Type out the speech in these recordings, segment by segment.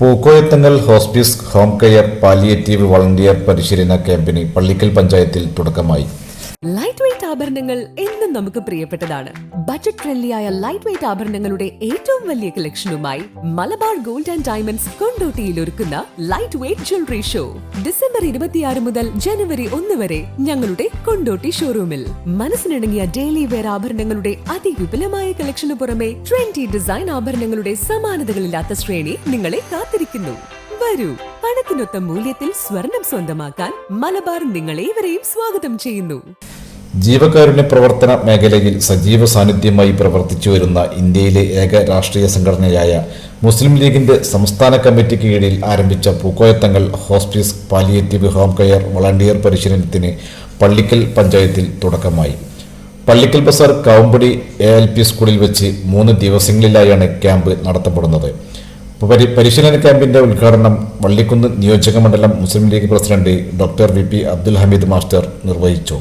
Pookoyathangal hospice home care palliative volunteer പരിശീലന ക്യാമ്പിന് പള്ളിക്കൽ പഞ്ചായത്തിൽ തുടക്കമായി. ലൈറ്റ് വെയിറ്റ് ആഭരണങ്ങൾ എന്നും നമുക്ക് പ്രിയപ്പെട്ടതാണ്. ബജറ്റ് ഫ്രണ്ട്ലിയായ ലൈറ്റ് വെയിറ്റ് ആഭരണങ്ങളുടെ ഏറ്റവും വലിയ കളക്ഷനുമായി മലബാർ ഗോൾഡ് ആൻഡ് ഡയമണ്ട്സ് കൊണ്ടോട്ടിയിൽ ഒരുക്കുന്ന light weight jewellery show December ഇരുപത്തിയാറ് മുതൽ ജനുവരി ഒന്ന് വരെ ഞങ്ങളുടെ കൊണ്ടോട്ടി ഷോറൂമിൽ മനസ്സിനിണങ്ങിയ ഡെയിലി വെയർ ആഭരണങ്ങളുടെ അതിവിപുലമായ കളക്ഷനു പുറമെ ട്വന്റി ഡിസൈൻ ആഭരണങ്ങളുടെ സമാനതകളില്ലാത്ത ശ്രേണി നിങ്ങളെ കാത്തിരിക്കുന്നു. വരൂ. പണത്തിനൊത്ത മൂല്യത്തിൽ സ്വർണം സ്വന്തമാക്കാൻ മലബാർ നിങ്ങളേവരെയും സ്വാഗതം ചെയ്യുന്നു. ജീവകാരുണ്യ പ്രവർത്തന മേഖലയിൽ സജീവ സാന്നിധ്യമായി പ്രവർത്തിച്ചു വരുന്ന ഇന്ത്യയിലെ ഏക രാഷ്ട്രീയ സംഘടനയായ മുസ്ലിം ലീഗിന്റെ സംസ്ഥാന കമ്മിറ്റിക്ക് കീഴിൽ ആരംഭിച്ച Pookoyathangal hospice palliative home care volunteer പരിശീലനത്തിന് പള്ളിക്കൽ പഞ്ചായത്തിൽ തുടക്കമായി. Pallikkal Bazar Kavumpadi A L P സ്കൂളിൽ വെച്ച് മൂന്ന് ദിവസങ്ങളിലായാണ് ക്യാമ്പ് നടത്തപ്പെടുന്നത്. പരിശീലന ക്യാമ്പിന്റെ ഉദ്ഘാടനം വള്ളിക്കുന്ന് നിയോജക മണ്ഡലം Muslim League president doctor V P Abdul Hameed master നിർവഹിച്ചു.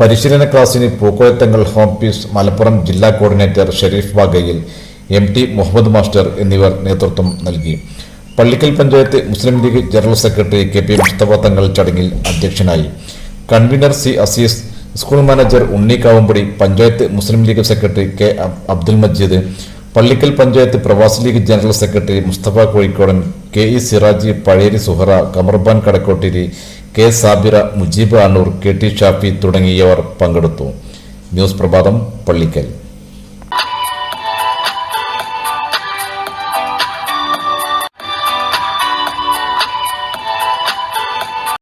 പരിശീലന ക്ലാസ്സിന് പൂക്കോയത്തങ്ങൾ ഹോം പീസ് മലപ്പുറം ജില്ലാ coordinator Sharif വാഗയിൽ M T Muhammad master എന്നിവർ നേതൃത്വം നൽകി. Pallikkal panchayat Muslim League general secretary K P Musthafa Thangal ചടങ്ങിൽ അധ്യക്ഷനായി. Convener C Azeez school manager Unni Kavumpadi panchayat Muslim League secretary K Abdul Majeed Pallikkal panchayat Pravasi League general secretary Musthafa Kozhikodan K E Siraji Pazheri Suhara Qamarban Kadakkottiri K Sabira Mujeeb Annur K T Shafi തുടങ്ങിയവർ പങ്കെടുത്തു. News പ്രഭാതം പള്ളിക്കൽ.